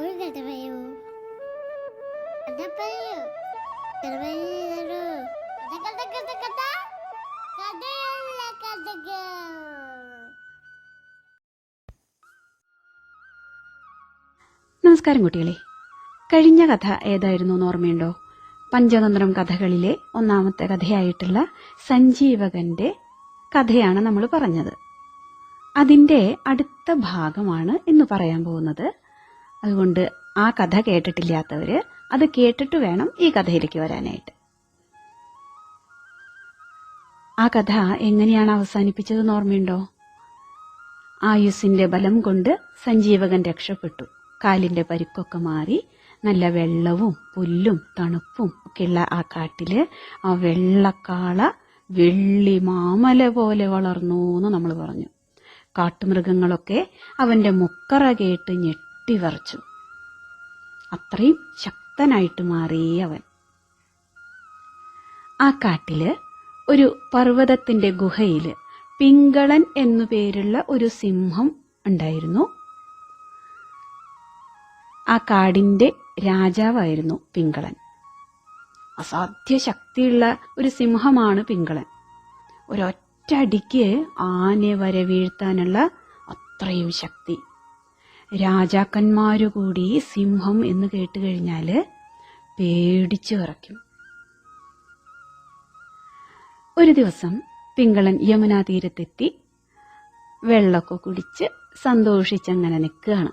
ഒരു കഥ പറയൂ കഥ പറയൂ കഥ പറയൂ കഥ കഥ കഥ കഥ കഥയല്ല കഥകൾ. നമസ്കാരം കുട്ടികളെ. കഴിഞ്ഞ കഥ ഏതായിരുന്നു എന്ന് ഓർമ്മയുണ്ടോ? പഞ്ചതന്ത്രം കഥകളിലെ ഒന്നാമത്തെ കഥയായിട്ടുള്ള സഞ്ജീവകന്റെ കഥയാണ് നമ്മൾ പറഞ്ഞത്. അതിന്റെ അടുത്ത ഭാഗമാണ് ഇന്ന് പറയാൻ പോകുന്നത്. അതുകൊണ്ട് ആ കഥ കേട്ടിട്ടില്ലാത്തവർ അത് കേട്ടിട്ട് വേണം ഈ കഥയിലേക്ക് വരാനായിട്ട്. ആ കഥ എങ്ങനെയാണ് അവസാനിപ്പിച്ചതെന്ന് ഓർമ്മയുണ്ടോ? ആയുസിന്റെ ബലം കൊണ്ട് സഞ്ജീവകൻ രക്ഷപ്പെട്ടു. കാലിന്റെ പരിക്കൊക്കെ മാറി നല്ല വെള്ളവും പുല്ലും തണുപ്പും ഒക്കെയുള്ള ആ കാട്ടിൽ ആ വെള്ളക്കാള വെള്ളി മാമല പോലെ വളർന്നു എന്ന് നമ്മൾ പറഞ്ഞു. കാട്ടുമൃഗങ്ങളൊക്കെ അവന്റെ മുക്കറ കേട്ട് ഞെട്ടി വിറച്ചു അത്രയും ശക്തനായിട്ട് മാറി അവൻ. ആ കാട്ടിൽ ഒരു പർവതത്തിന്റെ ഗുഹയിൽ പിങ്കളൻ എന്നു പേരുള്ള ഒരു സിംഹം ഉണ്ടായിരുന്നു. ആ കാടിന്റെ രാജാവായിരുന്നു പിങ്കളൻ. അസാധ്യ ശക്തിയുള്ള ഒരു സിംഹമാണ് പിങ്കളൻ. ഒരൊറ്റ അടിക്ക് ആനെ വരെ വീഴ്ത്താനുള്ള അത്രയും ശക്തി. രാജാക്കന്മാരു കൂടി സിംഹം എന്ന് കേട്ട് കഴിഞ്ഞാൽ പേടിച്ചു വിറയ്ക്കും. ഒരു ദിവസം പിങ്കളൻ യമുനാ തീരത്തെത്തി വെള്ളമൊക്കെ കുടിച്ച് സന്തോഷിച്ചങ്ങനെ നിൽക്കുകയാണ്.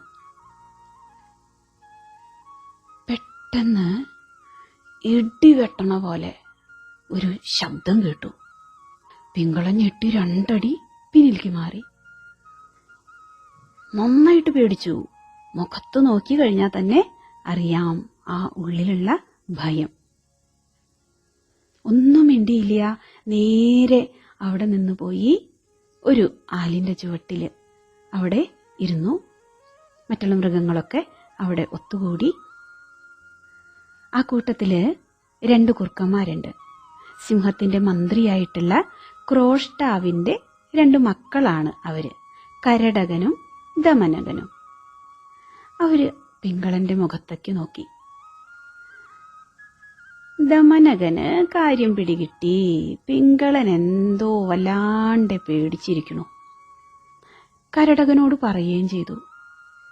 പെട്ടെന്ന് ഇടിവെട്ടണ പോലെ ഒരു ശബ്ദം കേട്ടു. പിങ്കളൻ ഞെട്ടി രണ്ടടി പിന്നിലേക്ക് മാറി. നന്നായിട്ട് പേടിച്ചു. മുഖത്ത് നോക്കി കഴിഞ്ഞാൽ തന്നെ അറിയാം ആ ഉള്ളിലുള്ള ഭയം. ഒന്നും മിണ്ടിയില്ല. നേരെ അവിടെ നിന്ന് പോയി ഒരു ആലിന്റെ ചുവട്ടിൽ അവിടെ ഇരുന്നു. മറ്റുള്ള മൃഗങ്ങളൊക്കെ അവിടെ ഒത്തുകൂടി. ആ കൂട്ടത്തിൽ രണ്ട് കുർക്കന്മാരുണ്ട്. സിംഹത്തിന്റെ മന്ത്രിയായിട്ടുള്ള ക്രോഷ്ടാവിന്റെ രണ്ട് മക്കളാണ് അവർ. കരടകനും ദമനകനും. അവർ പിങ്കളന്റെ മുഖത്തേക്ക് നോക്കി. ദമനകന് കാര്യം പിടികിട്ടി. പിങ്കളൻ എന്തോ വല്ലാണ്ട് പേടിച്ചിരിക്കണു. കരടകനോട് പറയുകയും ചെയ്തു.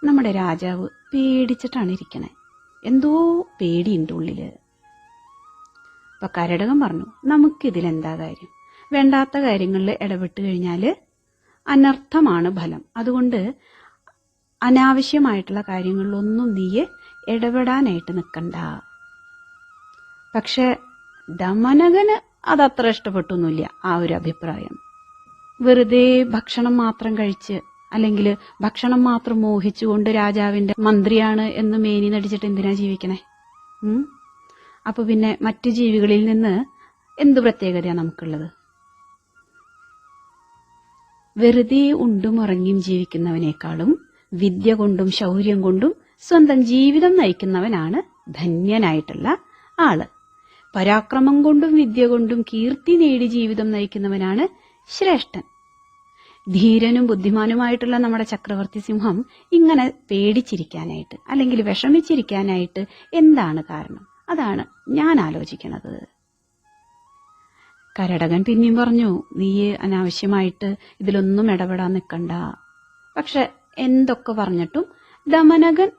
നമ്മുടെ രാജാവ് പേടിച്ചിട്ടാണ് ഇരിക്കണേ. എന്തോ പേടിയുണ്ട് ഉള്ളിൽ. അപ്പൊ കരടകൻ പറഞ്ഞു നമുക്കിതിലെന്താ കാര്യം? വേണ്ടാത്ത കാര്യങ്ങളിൽ ഇടപെട്ട് കഴിഞ്ഞാൽ അനർത്ഥമാണ് ഫലം. അതുകൊണ്ട് അനാവശ്യമായിട്ടുള്ള കാര്യങ്ങളിലൊന്നും നീയെ ഇടപെടാനായിട്ട് നിൽക്കണ്ട പക്ഷെ ദമനകന് അതത്ര ഇഷ്ടപ്പെട്ടൊന്നുമില്ല ആ ഒരു അഭിപ്രായം. വെറുതെ ഭക്ഷണം മാത്രം കഴിച്ച് അല്ലെങ്കിൽ ഭക്ഷണം മാത്രം മോഹിച്ചുകൊണ്ട് രാജാവിന്റെ മന്ത്രിയാണ് എന്ന് മേനി നടിച്ചിട്ട് എന്തിനാ ജീവിക്കണേ? അപ്പൊ പിന്നെ മറ്റു ജീവികളിൽ നിന്ന് എന്ത് പ്രത്യേകതയാണ് നമുക്കുള്ളത്? വെറുതെ ഉണ്ടും ഉറങ്ങിയും ജീവിക്കുന്നവനേക്കാളും വിദ്യ കൊണ്ടും ശൗര്യം കൊണ്ടും സ്വന്തം ജീവിതം നയിക്കുന്നവനാണ് ധന്യനായിട്ടുള്ള ആൾ. പരാക്രമം കൊണ്ടും വിദ്യ കൊണ്ടും കീർത്തി നേടി ജീവിതം നയിക്കുന്നവനാണ് ശ്രേഷ്ഠൻ. ധീരനും ബുദ്ധിമാനുമായിട്ടുള്ള നമ്മുടെ ചക്രവർത്തി സിംഹം ഇങ്ങനെ പേടിച്ചിരിക്കാനായിട്ട് അല്ലെങ്കിൽ വിഷമിച്ചിരിക്കാനായിട്ട് എന്താണ് കാരണം? അതാണ് ഞാൻ ആലോചിക്കുന്നത്. കരടകൻ പിന്നെയും പറഞ്ഞു നീ അനാവശ്യമായിട്ട് ഇതിലൊന്നും ഇടപെടാൻ നിൽക്കണ്ട. പക്ഷെ എന്തൊക്കെ പറഞ്ഞിട്ടും ദമനകൻ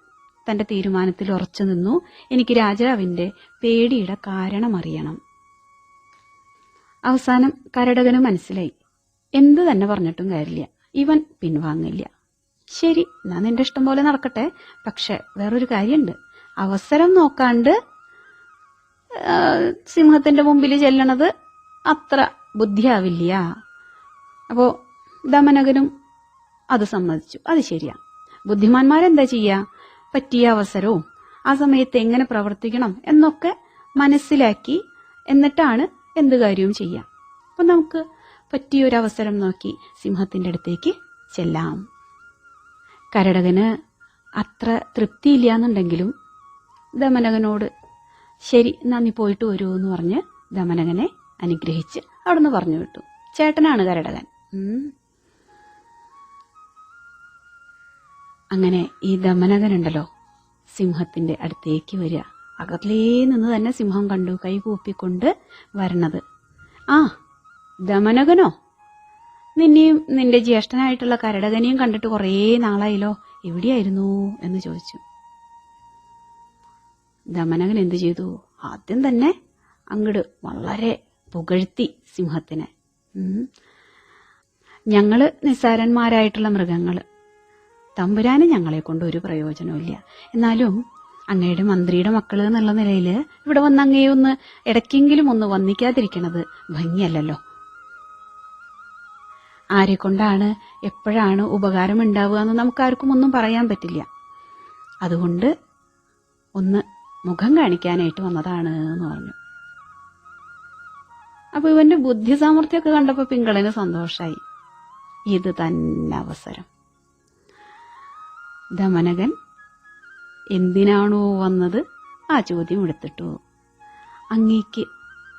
തന്റെ തീരുമാനത്തിൽ ഉറച്ചു നിന്നു. എനിക്ക് രാജാവിന്റെ പേടിയുടെ കാരണം അറിയണം. അവസാനം കരടകന് മനസ്സിലായി. എന്ത് തന്നെ പറഞ്ഞിട്ടും കാര്യമില്ല. ഇവൻ പിൻവാങ്ങില്ല. ശരി ഞാൻ നിന്റെ ഇഷ്ടം പോലെ നടക്കട്ടെ. പക്ഷെ വേറൊരു കാര്യമുണ്ട്. അവസരം നോക്കാണ്ട് സിംഹത്തിന്റെ മുമ്പിൽ ചെല്ലണത് അത്ര ബുദ്ധിയാവില്ല. അപ്പോ ദമനകനും അത് സമ്മതിച്ചു. അത് ശരിയാ. ബുദ്ധിമാന്മാരെന്താ ചെയ്യാ? പറ്റിയ അവസരവും ആ സമയത്ത് എങ്ങനെ പ്രവർത്തിക്കണം എന്നൊക്കെ മനസ്സിലാക്കി എന്നിട്ടാണ് എന്ത് കാര്യവും ചെയ്യാം. അപ്പൊ നമുക്ക് പറ്റിയ ഒരു അവസരം നോക്കി സിംഹത്തിന്റെ അടുത്തേക്ക് ചെല്ലാം. കരടകന് അത്ര തൃപ്തിയില്ല എന്നുണ്ടെങ്കിലും ദമനകനോട് ശരി നന്ദി പോയിട്ട് വരൂ എന്ന് പറഞ്ഞ് ദമനകനെ അനുഗ്രഹിച്ച് അവിടുന്ന് പറഞ്ഞു വിട്ടു. ചേട്ടനാണ് കരടകൻ. അങ്ങനെ ഈ ദമനകനുണ്ടല്ലോ. സിംഹത്തിന്റെ അടുത്തേക്ക് വരിക. അകലേ നിന്ന് തന്നെ സിംഹം കണ്ടു കൈ കൂപ്പിക്കൊണ്ട് വരണത്. ആ ദമനകനോ? നിന്നെയും നിന്റെ ജ്യേഷ്ഠനായിട്ടുള്ള കരടകനെയും കണ്ടിട്ട് കുറേ നാളായില്ലോ എവിടെയായിരുന്നു എന്ന് ചോദിച്ചു. ദമനകൻ എന്തു ചെയ്തു? ആദ്യം തന്നെ അങ്ങട് വളരെ പുകഴ്ത്തി സിംഹത്തിനെ. ഞങ്ങൾ നിസ്സാരന്മാരായിട്ടുള്ള മൃഗങ്ങൾ. തമ്പുരാന് ഞങ്ങളെ കൊണ്ട് ഒരു പ്രയോജനമില്ല എന്നാലും അങ്ങയുടെ മന്ത്രിയുടെ മക്കൾ എന്നുള്ള നിലയിൽ ഇവിടെ വന്ന് അങ്ങയെ ഒന്ന് ഇടയ്ക്കെങ്കിലും ഒന്ന് വന്നിക്കാതിരിക്കണത് ഭംഗിയല്ലല്ലോ. ആരെ കൊണ്ടാണ് എപ്പോഴാണ് ഉപകാരം ഉണ്ടാവുക എന്ന് നമുക്കാർക്കും ഒന്നും പറയാൻ പറ്റില്ല. അതുകൊണ്ട് ഒന്ന് മുഖം കാണിക്കാനായിട്ട് വന്നതാണ് എന്ന് പറഞ്ഞു. അപ്പൊ ഇവന്റെ ബുദ്ധി സാമർഥ്യമൊക്കെ കണ്ടപ്പോ പിങ്കളന് സന്തോഷായി. ഇത് തന്നെ അവസരം. ദമനകൻ എന്തിനാണോ വന്നത്? ആ ചോദ്യം എടുത്തിട്ടു. അങ്ങേക്ക്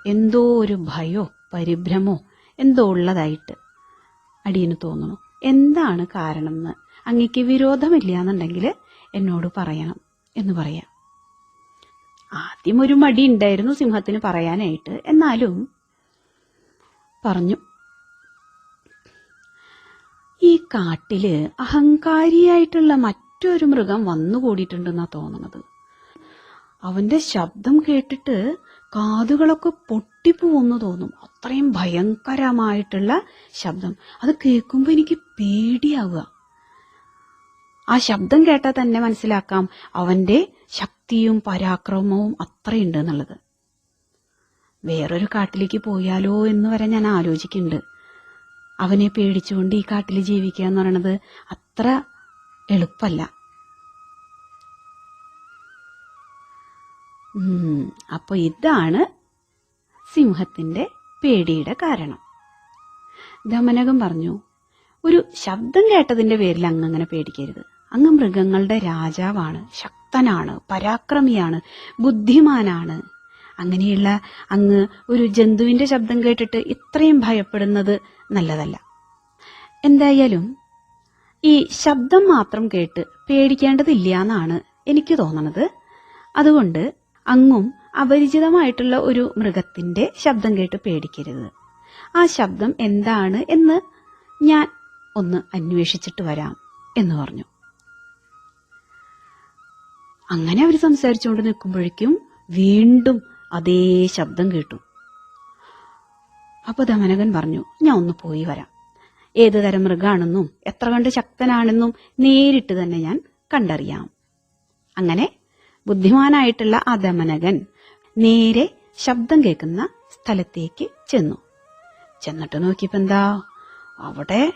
എന്തോ ഒരു ഭയോ പരിഭ്രമോ എന്തോ ഉള്ളതായിട്ട് അടിയന് തോന്നുന്നു. എന്താണ് കാരണം എന്ന് അങ്ങേക്ക് വിരോധമില്ല എന്നുണ്ടെങ്കിൽ എന്നോട് പറയണം എന്ന് പറയാം. ആദ്യം ഒരു മടി ഉണ്ടായിരുന്നു സിംഹത്തിന് പറയാനായിട്ട്. എന്നാലും പറഞ്ഞു ഈ കാട്ടിൽ അഹങ്കാരിയായിട്ടുള്ള മറ്റൊരു മൃഗം വന്നുകൂടിയിട്ടുണ്ടെന്നാ തോന്നുന്നത്. അവന്റെ ശബ്ദം കേട്ടിട്ട് കാതുകളൊക്കെ പൊട്ടിപ്പോവെന്ന് തോന്നും. അത്രയും ഭയങ്കരമായിട്ടുള്ള ശബ്ദം. അത് കേൾക്കുമ്പോൾ എനിക്ക് പേടിയാവുക. ആ ശബ്ദം കേട്ടാൽ തന്നെ മനസ്സിലാക്കാം അവന്റെ ശക്തിയും പരാക്രമവും അത്രയുണ്ട് എന്നുള്ളത്. വേറൊരു കാട്ടിലേക്ക് പോയാലോ എന്ന് വരെ ഞാൻ ആലോചിക്കുന്നുണ്ട്. അവനെ പേടിച്ചുകൊണ്ട് ഈ കാട്ടിൽ ജീവിക്കുക എന്ന് പറയണത് അത്ര എളുപ്പമല്ല ഉം, അപ്പൊ ഇതാണ് സിംഹത്തിന്റെ പേടിയുടെ കാരണം. ദമനകം പറഞ്ഞു ഒരു ശബ്ദം കേട്ടതിന്റെ പേരിൽ അങ്ങ് അങ്ങനെ പേടിക്കരുത്. അങ്ങ് മൃഗങ്ങളുടെ രാജാവാണ് ശക്തനാണ് പരാക്രമിയാണ് ബുദ്ധിമാനാണ്. അങ്ങനെയുള്ള അങ്ങ് ഒരു ജന്തുവിന്റെ ശബ്ദം കേട്ടിട്ട് ഇത്രയും ഭയപ്പെടുന്നത് നല്ലതല്ല. എന്തായാലും ഈ ശബ്ദം മാത്രം കേട്ട് പേടിക്കേണ്ടതില്ല എന്നാണ് എനിക്ക് തോന്നണത്. അതുകൊണ്ട് അങ്ങും അപരിചിതമായിട്ടുള്ള ഒരു മൃഗത്തിന്റെ ശബ്ദം കേട്ട് പേടിക്കരുത്. ആ ശബ്ദം എന്താണ് എന്ന് ഞാൻ ഒന്ന് അന്വേഷിച്ചിട്ട് വരാം എന്ന് പറഞ്ഞു. അങ്ങനെ അവർ സംസാരിച്ചുകൊണ്ട് നിൽക്കുമ്പോഴേക്കും വീണ്ടും അതേ ശബ്ദം കേട്ടു. അപ്പൊ ദമനകൻ പറഞ്ഞു ഞാൻ ഒന്ന് പോയി വരാം. ഏത് തരം മൃഗാണെന്നും എത്ര കണ്ട് ശക്തനാണെന്നും നേരിട്ട് തന്നെ ഞാൻ കണ്ടറിയാം. അങ്ങനെ ബുദ്ധിമാനായിട്ടുള്ള ആ ദമനകൻ നേരെ ശബ്ദം കേൾക്കുന്ന സ്ഥലത്തേക്ക് ചെന്നു. ചെന്നിട്ട് നോക്കിയപ്പോ എന്താ? അവിടെ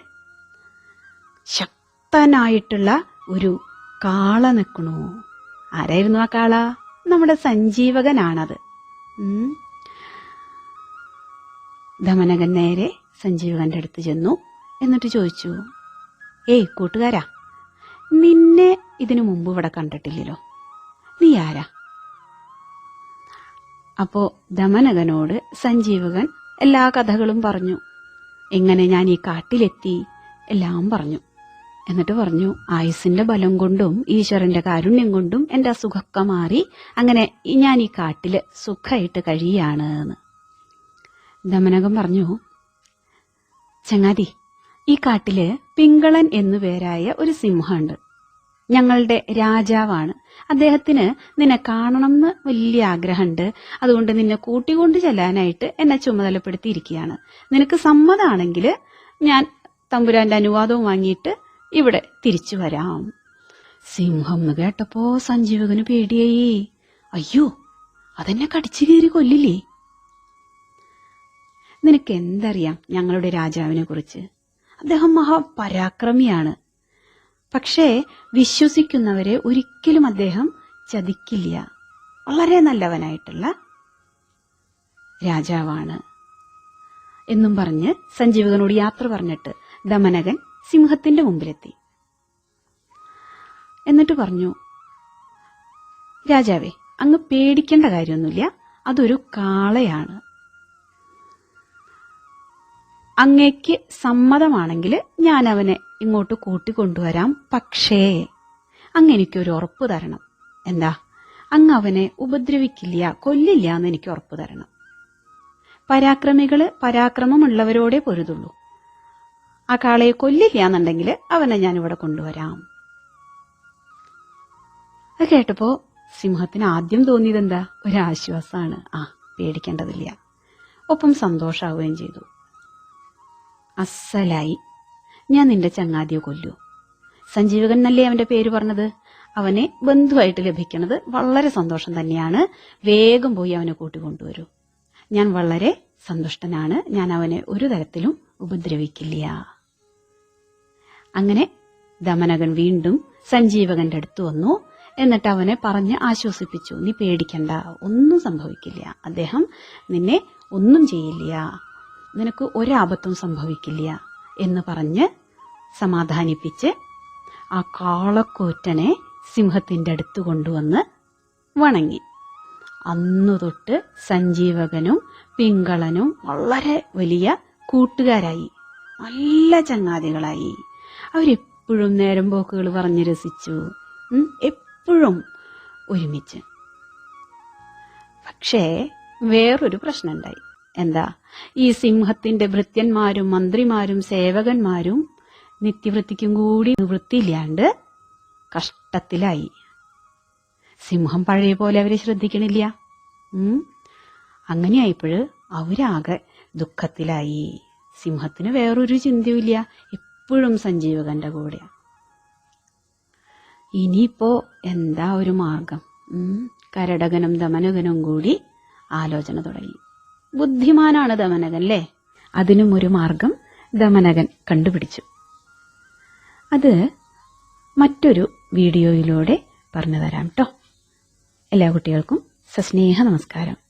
ശക്തനായിട്ടുള്ള ഒരു കാള നിൽക്കണു. ആരായിരുന്നു ആ കാള? നമ്മുടെ സഞ്ജീവകനാണത്. ഉം. ദമനകൻ നേരെ സഞ്ജീവകന്റെ അടുത്ത് ചെന്നു. എന്നിട്ട് ചോദിച്ചു ഏയ് കൂട്ടുകാരാ നിന്നെ ഇതിനു മുമ്പ് ഇവിടെ കണ്ടിട്ടില്ലല്ലോ. നീ ആരാ? അപ്പോ ദമനകനോട് സഞ്ജീവകൻ എല്ലാ കഥകളും പറഞ്ഞു. എങ്ങനെ ഞാൻ ഈ കാട്ടിലെത്തി? എല്ലാം പറഞ്ഞു. എന്നിട്ട് പറഞ്ഞു ആയുസിന്റെ ബലം കൊണ്ടും ഈശ്വരന്റെ കാരുണ്യം കൊണ്ടും എന്റെ അസുഖമൊക്കെ മാറി അങ്ങനെ ഞാൻ ഈ കാട്ടിൽ സുഖമായിട്ട് കഴിയാണ് എന്ന് ദമനകം പറഞ്ഞു ചങ്ങാതി ഈ കാട്ടിൽ പിങ്കളൻ എന്നു പേരായ ഒരു സിംഹമുണ്ട്. ഞങ്ങളുടെ രാജാവാണ്. അദ്ദേഹത്തിന് നിന്നെ കാണണം എന്ന് വലിയ ആഗ്രഹമുണ്ട്. അതുകൊണ്ട് നിന്നെ കൂട്ടിക്കൊണ്ട് ചെല്ലാനായിട്ട് എന്നെ ചുമതലപ്പെടുത്തിയിരിക്കുകയാണ്. നിനക്ക് സമ്മതാണെങ്കിൽ ഞാൻ തമ്പുരാന്റെ അനുവാദവും വാങ്ങിയിട്ട് ഇവിടെ തിരിച്ചു വരാം. സിംഹം എന്ന് കേട്ടപ്പോ സഞ്ജീവകന് പേടിയായി. അയ്യോ അതെന്നെ കടിച്ചു കീറി കൊല്ലില്ലേ? നിനക്ക് എന്തറിയാം ഞങ്ങളുടെ രാജാവിനെ കുറിച്ച്? അദ്ദേഹം മഹാപരാക്രമിയാണ്. പക്ഷേ വിശ്വസിക്കുന്നവരെ ഒരിക്കലും അദ്ദേഹം ചതിക്കില്ല. വളരെ നല്ലവനായിട്ടുള്ള രാജാവാണ്. എന്നും പറഞ്ഞ് സഞ്ജീവകനോട് യാത്ര പറഞ്ഞിട്ട് ദമനകൻ സിംഹത്തിന്റെ മുമ്പിലെത്തി. എന്നിട്ട് പറഞ്ഞു രാജാവേ അങ്ങ് പേടിക്കേണ്ട കാര്യമൊന്നുമില്ല. അതൊരു കാളയാണ്. അങ്ങേക്ക് സമ്മതമാണെങ്കിൽ ഞാൻ അവനെ ഇങ്ങോട്ട് കൂട്ടിക്കൊണ്ടുവരാം. പക്ഷേ അങ്ങ് എനിക്കൊരു ഉറപ്പ് തരണം. എന്താ? അങ്ങ് അവനെ ഉപദ്രവിക്കില്ല കൊല്ലില്ല എന്ന് എനിക്ക് ഉറപ്പ് തരണം. പരാക്രമികൾ പരാക്രമമുള്ളവരോടെ പൊരുതുള്ളൂ. ആ കാളയെ കൊല്ലില്ല എന്നുണ്ടെങ്കിൽ അവനെ ഞാൻ ഇവിടെ കൊണ്ടുവരാം. അത് കേട്ടപ്പോ സിംഹത്തിന് ആദ്യം തോന്നിയത് എന്താ? ഒരാശ്വാസമാണ് ആ പേടിക്കേണ്ടതില്ല. ഒപ്പം സന്തോഷാവുകയും ചെയ്തു. അസലായി. ഞാൻ നിന്റെ ചങ്ങാതിയെ കൊല്ലു. സഞ്ജീവകൻ എന്നല്ലേ അവന്റെ പേര് പറഞ്ഞത്? അവനെ ബന്ധുവായിട്ട് ലഭിക്കുന്നത് വളരെ സന്തോഷം തന്നെയാണ്. വേഗം പോയി അവനെ കൂട്ടിക്കൊണ്ടുവരൂ. ഞാൻ വളരെ സന്തുഷ്ടനാണ്. ഞാൻ അവനെ ഒരു തരത്തിലും ഉപദ്രവിക്കില്ല. അങ്ങനെ ദമനകൻ വീണ്ടും സഞ്ജീവകന്റെ അടുത്ത് വന്നു. എന്നിട്ട് അവനെ പറഞ്ഞ് ആശ്വസിപ്പിച്ചു. നീ പേടിക്കണ്ട ഒന്നും സംഭവിക്കില്ല. അദ്ദേഹം നിന്നെ ഒന്നും ചെയ്യില്ല. നിനക്ക് ഒരാപത്തും സംഭവിക്കില്ല. എന്ന് പറഞ്ഞ് സമാധാനിപ്പിച്ച് ആ കാളക്കൂറ്റനെ സിംഹത്തിന്റെ അടുത്ത് കൊണ്ടുവന്ന് വണങ്ങി. അന്നു തൊട്ട് സഞ്ജീവകനും പിങ്കളനും വളരെ വലിയ കൂട്ടുകാരായി. നല്ല ചങ്ങാതികളായി. അവരെപ്പോഴും നേരം പോക്കുകൾ പറഞ്ഞ് രസിച്ചു. എപ്പോഴും ഒരുമിച്ച്. പക്ഷേ വേറൊരു പ്രശ്നമുണ്ടായി. എന്താ? ഈ സിംഹത്തിന്റെ ഭൃത്യന്മാരും മന്ത്രിമാരും സേവകന്മാരും നിത്യവൃത്തിക്കും കൂടി വൃത്തിയില്ലാണ്ട് കഷ്ടത്തിലായി. സിംഹം പഴയ പോലെ അവരെ ശ്രദ്ധിക്കണില്ല. അങ്ങനെയായപ്പോഴ് അവരാകെ ദുഃഖത്തിലായി. സിംഹത്തിന് വേറൊരു ചിന്തയുമില്ല. എപ്പോഴും സഞ്ജീവകന്റെ കൂടെയാണ് ഇനിയിപ്പോ എന്താ ഒരു മാർഗം? കരടകനും ദമനകനും കൂടി ആലോചന തുടങ്ങി. ബുദ്ധിമാനാണ് ദമനകൻ അല്ലേ അതിനും ഒരു മാർഗം ദമനകൻ കണ്ടുപിടിച്ചു. അത് മറ്റൊരു വീഡിയോയിലൂടെ പറഞ്ഞു തരാം കേട്ടോ എല്ലാ കുട്ടികൾക്കും സസ്നേഹ നമസ്കാരം.